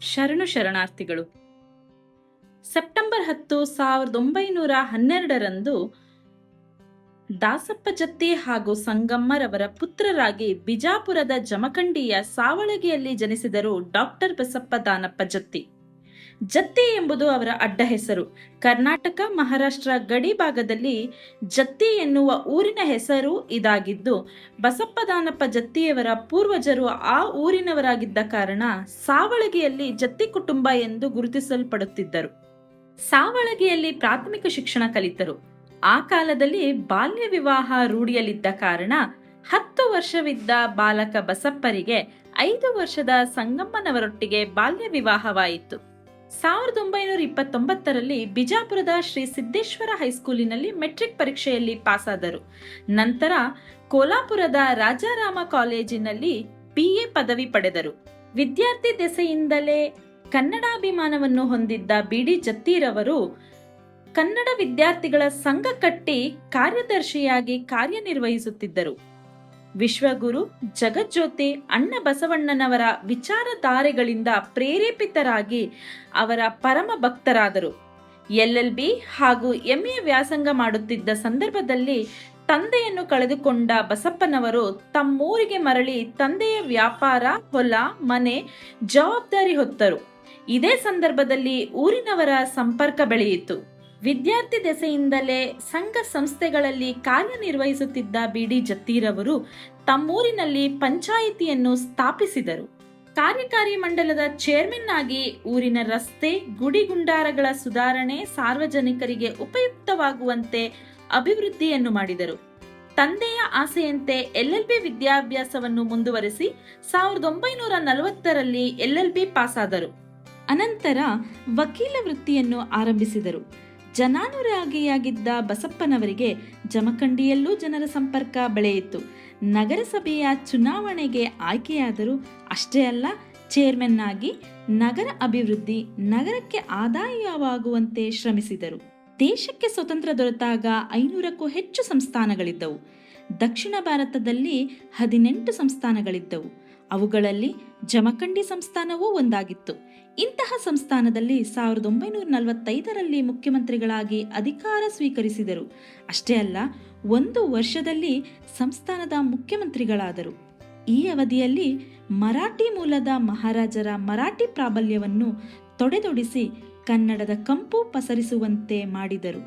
ಶರಣು ಶರಣಾರ್ಥಿಗಳು. ಸೆಪ್ಟೆಂಬರ್ ಹತ್ತು ಸಾವಿರದ ಒಂಬೈನೂರ ಹನ್ನೆರಡರಂದು ದಾಸಪ್ಪ ಜತ್ತಿ ಹಾಗೂ ಸಂಗಮ್ಮರವರ ಪುತ್ರರಾಗಿ ಬಿಜಾಪುರದ ಜಮಖಂಡಿಯ ಸಾವಳಗಿಯಲ್ಲಿ ಜನಿಸಿದರು ಡಾಕ್ಟರ್ ಬಸಪ್ಪ ದಾನಪ್ಪ ಜತ್ತಿ. ಜತ್ತಿ ಎಂಬುದು ಅವರ ಅಡ್ಡ ಹೆಸರು. ಕರ್ನಾಟಕ ಮಹಾರಾಷ್ಟ್ರ ಗಡಿ ಭಾಗದಲ್ಲಿ ಜತ್ತಿ ಎನ್ನುವ ಊರಿನ ಹೆಸರು ಇದಾಗಿದ್ದು, ಬಸಪ್ಪದಾನಪ್ಪ ಜತ್ತಿಯವರ ಪೂರ್ವಜರು ಆ ಊರಿನವರಾಗಿದ್ದ ಕಾರಣ ಸಾವಳಗಿಯಲ್ಲಿ ಜತ್ತಿ ಕುಟುಂಬ ಎಂದು ಗುರುತಿಸಲ್ಪಡುತ್ತಿದ್ದರು. ಸಾವಳಗಿಯಲ್ಲಿ ಪ್ರಾಥಮಿಕ ಶಿಕ್ಷಣ ಕಲಿತರು. ಆ ಕಾಲದಲ್ಲಿ ಬಾಲ್ಯ ವಿವಾಹ ರೂಢಿಯಲ್ಲಿದ್ದ ಕಾರಣ ಹತ್ತು ವರ್ಷವಿದ್ದ ಬಾಲಕ ಬಸಪ್ಪರಿಗೆ ಐದು ವರ್ಷದ ಸಂಗಮ್ಮನವರೊಟ್ಟಿಗೆ ಬಾಲ್ಯ ವಿವಾಹವಾಯಿತು. ಸಾವಿರದ ಒಂಬೈನೂರ ಇಪ್ಪತ್ತೊಂಬತ್ತರಲ್ಲಿ ಬಿಜಾಪುರದ ಶ್ರೀ ಸಿದ್ದೇಶ್ವರ ಹೈಸ್ಕೂಲಿನಲ್ಲಿ ಮೆಟ್ರಿಕ್ ಪರೀಕ್ಷೆಯಲ್ಲಿ ಪಾಸಾದರು. ನಂತರ ಕೋಲಾಪುರದ ರಾಜಾರಾಮ ಕಾಲೇಜಿನಲ್ಲಿ ಬಿಎ ಪದವಿ ಪಡೆದರು. ವಿದ್ಯಾರ್ಥಿ ದೆಸೆಯಿಂದಲೇ ಕನ್ನಡಾಭಿಮಾನವನ್ನು ಹೊಂದಿದ್ದ ಬಿಡಿ ಜತ್ತೀರವರು ಕನ್ನಡ ವಿದ್ಯಾರ್ಥಿಗಳ ಸಂಘ ಕಟ್ಟಿ ಕಾರ್ಯದರ್ಶಿಯಾಗಿ ಕಾರ್ಯನಿರ್ವಹಿಸುತ್ತಿದ್ದರು. ವಿಶ್ವಗುರು ಜಗಜ್ಯೋತಿ ಅಣ್ಣ ಬಸವಣ್ಣನವರ ವಿಚಾರಧಾರೆಗಳಿಂದ ಪ್ರೇರೇಪಿತರಾಗಿ ಅವರ ಪರಮ ಭಕ್ತರಾದರು. ಎಲ್ ಬಿ ಹಾಗೂ ಎಂಎ ವ್ಯಾಸಂಗ ಮಾಡುತ್ತಿದ್ದ ಸಂದರ್ಭದಲ್ಲಿ ತಂದೆಯನ್ನು ಕಳೆದುಕೊಂಡ ಬಸಪ್ಪನವರು ತಮ್ಮೂರಿಗೆ ಮರಳಿ ತಂದೆಯ ವ್ಯಾಪಾರ, ಹೊಲ, ಮನೆ ಜವಾಬ್ದಾರಿ ಹೊತ್ತರು. ಇದೇ ಸಂದರ್ಭದಲ್ಲಿ ಊರಿನವರ ಸಂಪರ್ಕ ಬೆಳೆಯಿತು. ವಿದ್ಯಾರ್ಥಿ ದೆಸೆಯಿಂದಲೇ ಸಂಘ ಸಂಸ್ಥೆಗಳಲ್ಲಿ ಕಾರ್ಯನಿರ್ವಹಿಸುತ್ತಿದ್ದ ಬಿಡಿ ಜತ್ತೀರವರು ತಮ್ಮೂರಿನಲ್ಲಿ ಪಂಚಾಯಿತಿಯನ್ನು ಸ್ಥಾಪಿಸಿದರು. ಕಾರ್ಯಕಾರಿ ಮಂಡಲದ ಚೇರ್ಮನ್ ಆಗಿ ಊರಿನ ರಸ್ತೆ ಗುಡಿಗುಂಡಾರಗಳ ಸುಧಾರಣೆ, ಸಾರ್ವಜನಿಕರಿಗೆ ಉಪಯುಕ್ತವಾಗುವಂತೆ ಅಭಿವೃದ್ಧಿಯನ್ನು ಮಾಡಿದರು. ತಂದೆಯ ಆಸೆಯಂತೆ ಎಲ್ಎಲ್ಬಿ ವಿದ್ಯಾಭ್ಯಾಸವನ್ನು ಮುಂದುವರೆಸಿ ಸಾವಿರದ ಒಂಬೈನೂರ ನಲವತ್ತರಲ್ಲಿ ಎಲ್ಎಲ್ಬಿ ಪಾಸಾದರು. ಅನಂತರ ವಕೀಲ ವೃತ್ತಿಯನ್ನು ಆರಂಭಿಸಿದರು. ಜನಾನುರಾಗಿಯಾಗಿದ್ದ ಬಸಪ್ಪನವರಿಗೆ ಜಮಖಂಡಿಯಲ್ಲೂ ಜನರ ಸಂಪರ್ಕ ಬೆಳೆಯಿತು. ನಗರಸಭೆಯ ಚುನಾವಣೆಗೆ ಆಯ್ಕೆಯಾದರೂ ಅಷ್ಟೇ ಅಲ್ಲ ಚೇರ್ಮನ್ ಆಗಿ ನಗರ ಅಭಿವೃದ್ಧಿ, ನಗರಕ್ಕೆ ಆದಾಯವಾಗುವಂತೆ ಶ್ರಮಿಸಿದರು. ದೇಶಕ್ಕೆ ಸ್ವತಂತ್ರ ದೊರೆತಾಗ ಐನೂರಕ್ಕೂ ಹೆಚ್ಚು ಸಂಸ್ಥಾನಗಳಿದ್ದವು. ದಕ್ಷಿಣ ಭಾರತದಲ್ಲಿ ಹದಿನೆಂಟು ಸಂಸ್ಥಾನಗಳಿದ್ದವು. ಅವುಗಳಲ್ಲಿ ಜಮಖಂಡಿ ಸಂಸ್ಥಾನವೂ ಒಂದಾಗಿತ್ತು. ಇಂತಹ ಸಂಸ್ಥಾನದಲ್ಲಿ ಸಾವಿರದ ಒಂಬೈನೂರ ನಲವತ್ತೈದರಲ್ಲಿ ಮುಖ್ಯಮಂತ್ರಿಗಳಾಗಿ ಅಧಿಕಾರ ಸ್ವೀಕರಿಸಿದರು. ಅಷ್ಟೇ ಅಲ್ಲ, ಒಂದು ವರ್ಷದಲ್ಲಿ ಸಂಸ್ಥಾನದ ಮುಖ್ಯಮಂತ್ರಿಗಳಾದರು. ಈ ಅವಧಿಯಲ್ಲಿ ಮರಾಠಿ ಮೂಲದ ಮಹಾರಾಜರ ಮರಾಠಿ ಪ್ರಾಬಲ್ಯವನ್ನು ತೊಡೆದೊಡಿಸಿ ಕನ್ನಡದ ಕಂಪು ಪಸರಿಸುವಂತೆ ಮಾಡಿದರು.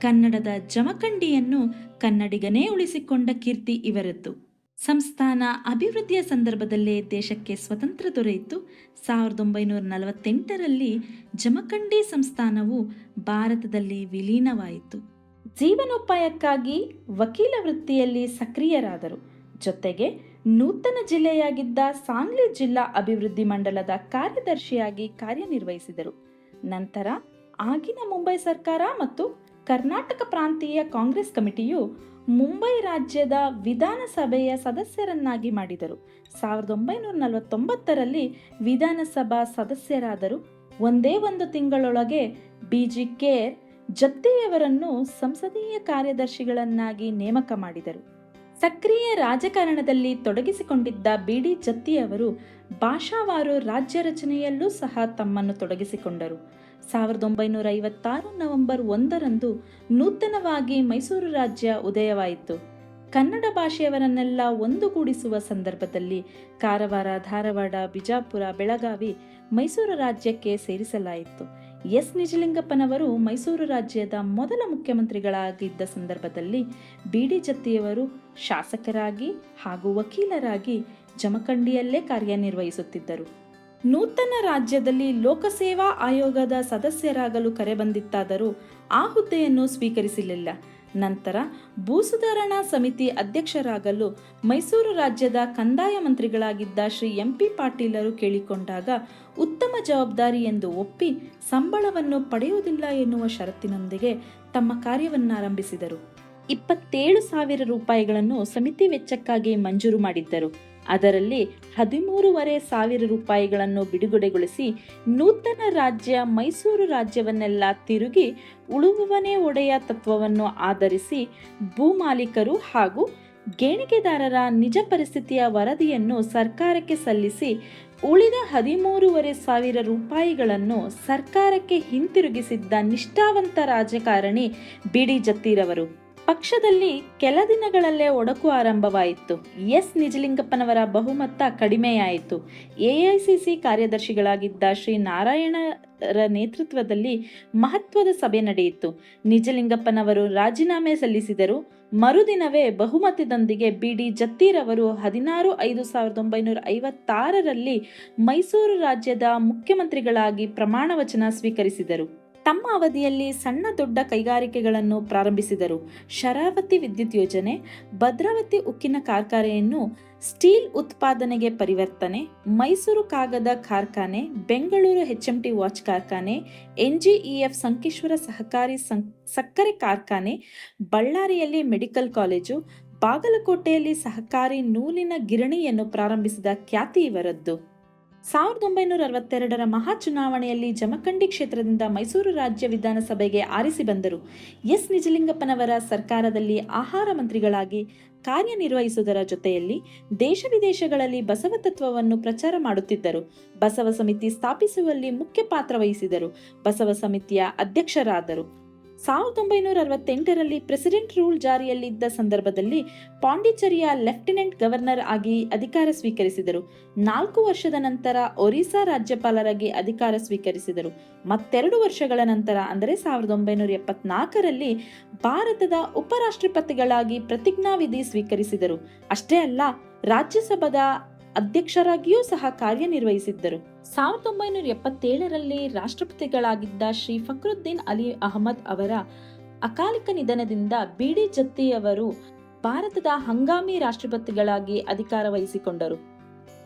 ಕನ್ನಡದ ಜಮಖಂಡಿಯನ್ನು ಕನ್ನಡಿಗನೇ ಉಳಿಸಿಕೊಂಡ ಕೀರ್ತಿ ಇವರದ್ದು. ಸಂಸ್ಥಾನ ಅಭಿವೃದ್ಧಿಯ ಸಂದರ್ಭದಲ್ಲೇ ದೇಶಕ್ಕೆ ಸ್ವತಂತ್ರ ದೊರೆಯಿತು. ಸಾವಿರದ ಒಂಬೈನೂರ ನಲವತ್ತೆಂಟರಲ್ಲಿ ಜಮಖಂಡಿ ಸಂಸ್ಥಾನವು ಭಾರತದಲ್ಲಿ ವಿಲೀನವಾಯಿತು. ಜೀವನೋಪಾಯಕ್ಕಾಗಿ ವಕೀಲ ವೃತ್ತಿಯಲ್ಲಿ ಸಕ್ರಿಯರಾದರು. ಜೊತೆಗೆ ನೂತನ ಜಿಲ್ಲೆಯಾಗಿದ್ದ ಸಾಂಗ್ಲಿ ಜಿಲ್ಲಾ ಅಭಿವೃದ್ಧಿ ಮಂಡಲದ ಕಾರ್ಯದರ್ಶಿಯಾಗಿ ಕಾರ್ಯನಿರ್ವಹಿಸಿದರು. ನಂತರ ಆಗಿನ ಮುಂಬೈ ಸರ್ಕಾರ ಮತ್ತು ಕರ್ನಾಟಕ ಪ್ರಾಂತೀಯ ಕಾಂಗ್ರೆಸ್ ಕಮಿಟಿಯು ಮುಂಬೈ ರಾಜ್ಯದ ವಿಧಾನಸಭೆಯ ಸದಸ್ಯರನ್ನಾಗಿ ಮಾಡಿದರು. ಸಾವಿರದ ಒಂಬೈನೂರ ನಲವತ್ತೊಂಬತ್ತರಲ್ಲಿ ವಿಧಾನಸಭಾ ಸದಸ್ಯರಾದರು. ಒಂದೇ ಒಂದು ತಿಂಗಳೊಳಗೆ ಬಿ ಜಿ ಕೇರ್ ಜತ್ತಿಯವರನ್ನು ಸಂಸದೀಯ ಕಾರ್ಯದರ್ಶಿಗಳನ್ನಾಗಿ ನೇಮಕ ಮಾಡಿದರು. ಸಕ್ರಿಯ ರಾಜಕಾರಣದಲ್ಲಿ ತೊಡಗಿಸಿಕೊಂಡಿದ್ದ ಬಿಡಿ ಜತ್ತಿಯವರು ಭಾಷಾವಾರು ರಾಜ್ಯ ರಚನೆಯಲ್ಲೂ ಸಹ ತಮ್ಮನ್ನು ತೊಡಗಿಸಿಕೊಂಡರು. ಸಾವಿರದ ಒಂಬೈನೂರ ಐವತ್ತಾರು ನವೆಂಬರ್ ಒಂದರಂದು ನೂತನವಾಗಿ ಮೈಸೂರು ರಾಜ್ಯ ಉದಯವಾಯಿತು. ಕನ್ನಡ ಭಾಷೆಯವರನ್ನೆಲ್ಲ ಒಂದುಗೂಡಿಸುವ ಸಂದರ್ಭದಲ್ಲಿ ಕಾರವಾರ, ಧಾರವಾಡ, ಬಿಜಾಪುರ, ಬೆಳಗಾವಿ ಮೈಸೂರು ರಾಜ್ಯಕ್ಕೆ ಸೇರಿಸಲಾಯಿತು. ಎಸ್. ನಿಜಲಿಂಗಪ್ಪನವರು ಮೈಸೂರು ರಾಜ್ಯದ ಮೊದಲ ಮುಖ್ಯಮಂತ್ರಿಗಳಾಗಿದ್ದ ಸಂದರ್ಭದಲ್ಲಿ ಬಿಡಿ ಜತ್ತಿಯವರು ಶಾಸಕರಾಗಿ ಹಾಗೂ ವಕೀಲರಾಗಿ ಜಮಖಂಡಿಯಲ್ಲೇ ಕಾರ್ಯನಿರ್ವಹಿಸುತ್ತಿದ್ದರು. ನೂತನ ರಾಜ್ಯದಲ್ಲಿ ಲೋಕಸೇವಾ ಆಯೋಗದ ಸದಸ್ಯರಾಗಲು ಕರೆ ಬಂದಿತ್ತಾದರೂ ಆ ಹುದ್ದೆಯನ್ನು ಸ್ವೀಕರಿಸಲಿಲ್ಲ. ನಂತರ ಭೂಸುಧಾರಣಾ ಸಮಿತಿ ಅಧ್ಯಕ್ಷರಾಗಲು ಮೈಸೂರು ರಾಜ್ಯದ ಕಂದಾಯ ಮಂತ್ರಿಗಳಾಗಿದ್ದ ಶ್ರೀ ಎಂ ಪಿ ಪಾಟೀಲರು ಕೇಳಿಕೊಂಡಾಗ ಉತ್ತಮ ಜವಾಬ್ದಾರಿ ಎಂದು ಒಪ್ಪಿ ಸಂಬಳವನ್ನು ಪಡೆಯುವುದಿಲ್ಲ ಎನ್ನುವ ಷರತ್ತಿನೊಂದಿಗೆ ತಮ್ಮ ಕಾರ್ಯವನ್ನಾರಂಭಿಸಿದರು. ಇಪ್ಪತ್ತೇಳು ಸಾವಿರ ರೂಪಾಯಿಗಳನ್ನು ಸಮಿತಿ ವೆಚ್ಚಕ್ಕಾಗಿ ಮಂಜೂರು ಮಾಡಿದ್ದರು. ಅದರಲ್ಲಿ ಹದಿಮೂರುವರೆ ಸಾವಿರ ರೂಪಾಯಿಗಳನ್ನು ಬಿಡುಗಡೆಗೊಳಿಸಿ ನೂತನ ರಾಜ್ಯ ಮೈಸೂರು ರಾಜ್ಯವನ್ನೆಲ್ಲ ತಿರುಗಿ ಉಳುವವನೇ ಒಡೆಯ ತತ್ವವನ್ನು ಆಧರಿಸಿ ಭೂಮಾಲೀಕರು ಹಾಗೂ ಗೇಣಿಗೆದಾರರ ನಿಜ ಪರಿಸ್ಥಿತಿಯ ವರದಿಯನ್ನು ಸರ್ಕಾರಕ್ಕೆ ಸಲ್ಲಿಸಿ ಉಳಿದ ಹದಿಮೂರುವರೆ ಸಾವಿರ ರೂಪಾಯಿಗಳನ್ನು ಸರ್ಕಾರಕ್ಕೆ ಹಿಂತಿರುಗಿಸಿದ್ದ ನಿಷ್ಠಾವಂತ ರಾಜಕಾರಣಿ ಬಿಡಿ ಜತ್ತೀರವರು ಪಕ್ಷದಲ್ಲಿ ಕೆಲ ದಿನಗಳಲ್ಲೇ ಒಡಕು ಆರಂಭವಾಯಿತು. ಎಸ್. ನಿಜಲಿಂಗಪ್ಪನವರ ಬಹುಮತ ಕಡಿಮೆಯಾಯಿತು. ಎಐಸಿಸಿ ಕಾರ್ಯದರ್ಶಿಗಳಾಗಿದ್ದ ಶ್ರೀ ನಾರಾಯಣರ ನೇತೃತ್ವದಲ್ಲಿ ಮಹತ್ವದ ಸಭೆ ನಡೆಯಿತು. ನಿಜಲಿಂಗಪ್ಪನವರು ರಾಜೀನಾಮೆ ಸಲ್ಲಿಸಿದರು. ಮರುದಿನವೇ ಬಹುಮತದೊಂದಿಗೆ ಬಿಡಿ ಜತ್ತೀರವರು ಹದಿನಾರು ಐದು ಸಾವಿರದ ಒಂಬೈನೂರ ಐವತ್ತಾರರಲ್ಲಿ ಮೈಸೂರು ರಾಜ್ಯದ ಮುಖ್ಯಮಂತ್ರಿಗಳಾಗಿ ಪ್ರಮಾಣ ವಚನ ಸ್ವೀಕರಿಸಿದರು. ತಮ್ಮ ಅವಧಿಯಲ್ಲಿ ಸಣ್ಣ ದೊಡ್ಡ ಕೈಗಾರಿಕೆಗಳನ್ನು ಪ್ರಾರಂಭಿಸಿದರು. ಶರಾವತಿ ವಿದ್ಯುತ್ ಯೋಜನೆ, ಭದ್ರಾವತಿ ಉಕ್ಕಿನ ಕಾರ್ಖಾನೆಯನ್ನು ಸ್ಟೀಲ್ ಉತ್ಪಾದನೆಗೆ ಪರಿವರ್ತನೆ, ಮೈಸೂರು ಕಾಗದ ಕಾರ್ಖಾನೆ, Bengaluru H M T watch ಕಾರ್ಖಾನೆ ಎನ್ಜಿಇಎಫ್ ಸಂಕೇಶ್ವರ ಸಹಕಾರಿ ಸಂ, ಸಕ್ಕರೆ ಕಾರ್ಖಾನೆ, ಬಳ್ಳಾರಿಯಲ್ಲಿ ಮೆಡಿಕಲ್ ಕಾಲೇಜು, ಬಾಗಲಕೋಟೆಯಲ್ಲಿ ಸಹಕಾರಿ ನೂಲಿನ ಗಿರಣಿಯನ್ನು ಪ್ರಾರಂಭಿಸಿದ ಖ್ಯಾತಿ ಇವರದ್ದು. ಸಾವಿರದ ಒಂಬೈನೂರ ಅರವತ್ತೆರಡರ ಮಹಾ ಚುನಾವಣೆಯಲ್ಲಿ ಜಮಖಂಡಿ ಕ್ಷೇತ್ರದಿಂದ ಮೈಸೂರು ರಾಜ್ಯ ವಿಧಾನಸಭೆಗೆ ಆರಿಸಿ ಬಂದರು. ಎಸ್. ನಿಜಲಿಂಗಪ್ಪನವರ ಸರ್ಕಾರದಲ್ಲಿ ಆಹಾರ ಮಂತ್ರಿಗಳಾಗಿ ಕಾರ್ಯನಿರ್ವಹಿಸುವುದರ ಜೊತೆಯಲ್ಲಿ ದೇಶ ವಿದೇಶಗಳಲ್ಲಿ ಬಸವ ತತ್ವವನ್ನು ಪ್ರಚಾರ ಮಾಡುತ್ತಿದ್ದರು. ಬಸವ ಸಮಿತಿ ಸ್ಥಾಪಿಸುವಲ್ಲಿ ಮುಖ್ಯ ಪಾತ್ರ ವಹಿಸಿದರು. ಬಸವ ಸಮಿತಿಯ ಅಧ್ಯಕ್ಷರಾದರು. ಸಾವಿರದ ಒಂಬೈನೂರ ಅರವತ್ತೆಂಟರಲ್ಲಿ ಪ್ರೆಸಿಡೆಂಟ್ ರೂಲ್ ಜಾರಿಯಲ್ಲಿದ್ದ ಸಂದರ್ಭದಲ್ಲಿ ಪಾಂಡಿಚೇರಿಯ ಲೆಫ್ಟಿನೆಂಟ್ ಗವರ್ನರ್ ಆಗಿ ಅಧಿಕಾರ ಸ್ವೀಕರಿಸಿದರು. ನಾಲ್ಕು ವರ್ಷದ ನಂತರ ಒರಿಸ್ಸಾ ರಾಜ್ಯಪಾಲರಾಗಿ ಅಧಿಕಾರ ಸ್ವೀಕರಿಸಿದರು. ಮತ್ತೆರಡು ವರ್ಷಗಳ ನಂತರ, ಅಂದರೆ ಸಾವಿರದ ಒಂಬೈನೂರ ಎಪ್ಪತ್ನಾಲ್ಕರಲ್ಲಿ ಭಾರತದ ಉಪರಾಷ್ಟ್ರಪತಿಗಳಾಗಿ ಪ್ರತಿಜ್ಞಾವಿಧಿ ಸ್ವೀಕರಿಸಿದರು. ಅಷ್ಟೇ ಅಲ್ಲ, ರಾಜ್ಯಸಭಾದ ಅಧ್ಯಕ್ಷರಾಗಿಯೂ ಸಹ ಕಾರ್ಯನಿರ್ವಹಿಸಿದ್ದರು. ಸಾವಿರದ ಒಂಬೈನೂರ ಎಪ್ಪತ್ತೇಳರಲ್ಲಿ ರಾಷ್ಟ್ರಪತಿಗಳಾಗಿದ್ದ ಶ್ರೀ ಫಕ್ರುದ್ದೀನ್ ಅಲಿ ಅಹಮದ್ ಅವರ ಅಕಾಲಿಕ ನಿಧನದಿಂದ ಬಿಡಿ ಜತ್ತಿ ಅವರು ಭಾರತದ ಹಂಗಾಮಿ ರಾಷ್ಟ್ರಪತಿಗಳಾಗಿ ಅಧಿಕಾರ ವಹಿಸಿಕೊಂಡರು.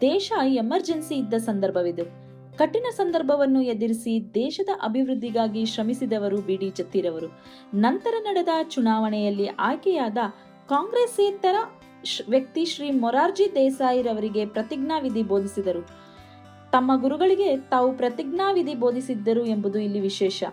ದೇಶ ಎಮರ್ಜೆನ್ಸಿ ಇದ್ದ ಸಂದರ್ಭವಿದು. ಕಠಿಣ ಸಂದರ್ಭವನ್ನು ಎದುರಿಸಿ ದೇಶದ ಅಭಿವೃದ್ಧಿಗಾಗಿ ಶ್ರಮಿಸಿದವರು ಬಿಡಿ ಜತ್ತಿರವರು. ನಂತರ ನಡೆದ ಚುನಾವಣೆಯಲ್ಲಿ ಆಯ್ಕೆಯಾದ ಕಾಂಗ್ರೆಸ್ಸೇತರ ವ್ಯಕ್ತಿ ಶ್ರೀ ಮೊರಾರ್ಜಿ ದೇಸಾಯಿರವರಿಗೆ ಪ್ರತಿಜ್ಞಾವಿಧಿ ಬೋಧಿಸಿದರು. ತಮ್ಮ ಗುರುಗಳಿಗೆ ತಾವು ಪ್ರತಿಜ್ಞಾವಿಧಿ ಬೋಧಿಸಿದ್ದರು ಎಂಬುದು ಇಲ್ಲಿ ವಿಶೇಷ.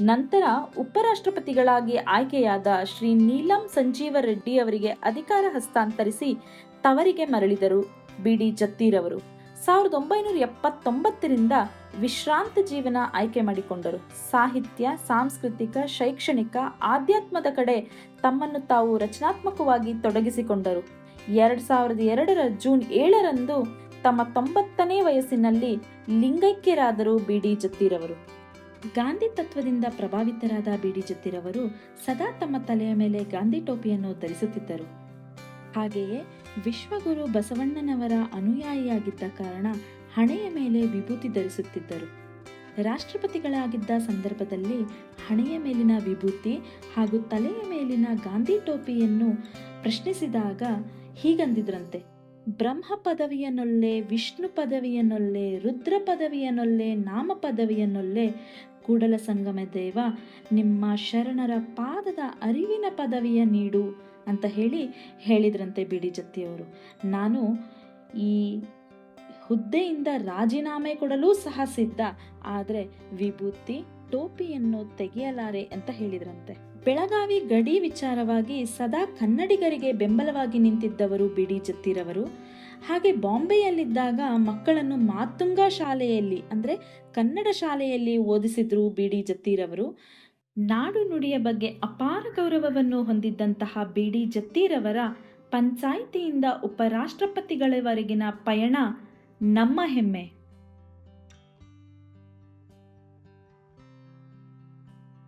ನಂತರ ಉಪರಾಷ್ಟ್ರಪತಿಗಳಾಗಿ ಆಯ್ಕೆಯಾದ ಶ್ರೀ ನೀಲಂ ಸಂಜೀವ ರೆಡ್ಡಿ ಅವರಿಗೆ ಅಧಿಕಾರ ಹಸ್ತಾಂತರಿಸಿ ತವರಿಗೆ ಮರಳಿದರು. ಬಿಡಿ ಜತ್ತೀರವರು ಸಾವಿರದ ಒಂಬೈನೂರ ಎಪ್ಪತ್ತೊಂಬತ್ತರಿಂದ ವಿಶ್ರಾಂತ ಜೀವನ ಆಯ್ಕೆ ಮಾಡಿಕೊಂಡರು. ಸಾಹಿತ್ಯ, ಸಾಂಸ್ಕೃತಿಕ, ಶೈಕ್ಷಣಿಕ, ಆಧ್ಯಾತ್ಮದ ಕಡೆ ತಮ್ಮನ್ನು ತಾವು ರಚನಾತ್ಮಕವಾಗಿ ತೊಡಗಿಸಿಕೊಂಡರು. ಎರಡು ಸಾವಿರದ ಎರಡರ ಜೂನ್ ಏಳರಂದು ತಮ್ಮ ತೊಂಬತ್ತನೇ ವಯಸ್ಸಿನಲ್ಲಿ ಲಿಂಗೈಕ್ಯರಾದರು ಬಿಡಿ ಜತ್ತಿರವರು. ಗಾಂಧಿ ತತ್ವದಿಂದ ಪ್ರಭಾವಿತರಾದ ಬಿಡಿ ಜತ್ತಿರವರು ಸದಾ ತಮ್ಮ ತಲೆಯ ಮೇಲೆ ಗಾಂಧಿ ಟೋಪಿಯನ್ನು ಧರಿಸುತ್ತಿದ್ದರು. ಹಾಗೆಯೇ ವಿಶ್ವಗುರು ಬಸವಣ್ಣನವರ ಅನುಯಾಯಿಯಾಗಿದ್ದ ಕಾರಣ ಹಣೆಯ ಮೇಲೆ ವಿಭೂತಿ ಧರಿಸುತ್ತಿದ್ದರು. ರಾಷ್ಟ್ರಪತಿಗಳಾಗಿದ್ದ ಸಂದರ್ಭದಲ್ಲಿ ಹಣೆಯ ಮೇಲಿನ ವಿಭೂತಿ ಹಾಗೂ ತಲೆಯ ಮೇಲಿನ ಗಾಂಧಿ ಟೋಪಿಯನ್ನು ಪ್ರಶ್ನಿಸಿದಾಗ ಹೀಗಂದಿದ್ರಂತೆ, ಬ್ರಹ್ಮ ಪದವಿಯನ್ನೊಲ್ಲೆ ವಿಷ್ಣು ಪದವಿಯನ್ನೊಲ್ಲೆ ರುದ್ರ ಪದವಿಯನ್ನೊಲ್ಲೆ ನಾಮ ಪದವಿಯನ್ನೊಲ್ಲೆ ಕೂಡಲ ಸಂಗಮ ದೇವ, ನಿಮ್ಮ ಶರಣರ ಪಾದದ ಅರಿವಿನ ಪದವಿಯ ನೀಡು ಅಂತ ಹೇಳಿ ಹೇಳಿದ್ರಂತೆ ಬಿಡಿ ಜತ್ತಿಯವರು ನಾನು ಈ ಹುದ್ದೆಯಿಂದ ರಾಜೀನಾಮೆ ಕೊಡಲೂ ಸಹ ಸಿದ್ಧ. ಆದರೆ ವಿಭೂತಿ, ಟೋಪಿಯನ್ನು ತೆಗೆಯಲಾರೆ ಅಂತ ಹೇಳಿದ್ರಂತೆ. ಬೆಳಗಾವಿ ಗಡಿ ವಿಚಾರವಾಗಿ ಸದಾ ಕನ್ನಡಿಗರಿಗೆ ಬೆಂಬಲವಾಗಿ ನಿಂತಿದ್ದವರು ಬಿಡಿ ಜತ್ತಿರವರು. ಹಾಗೆ ಬಾಂಬೆಯಲ್ಲಿದ್ದಾಗ ಮಕ್ಕಳನ್ನು ಮಾತುಂಗ ಶಾಲೆಯಲ್ಲಿ, ಅಂದರೆ ಕನ್ನಡ ಶಾಲೆಯಲ್ಲಿ ಓದಿಸಿದ್ರು ಬಿಡಿ ಜತ್ತಿರವರು. ನಾಡು ನುಡಿಯ ಬಗ್ಗೆ ಅಪಾರ ಗೌರವವನ್ನು ಹೊಂದಿದ್ದಂತಹ ಬಿಡಿ ಜತ್ತಿರವರ ಪಂಚಾಯಿತಿಯಿಂದ ಉಪರಾಷ್ಟ್ರಪತಿಗಳವರೆಗಿನ ಪಯಣ ನಮ್ಮ ಹೆಮ್ಮೆ.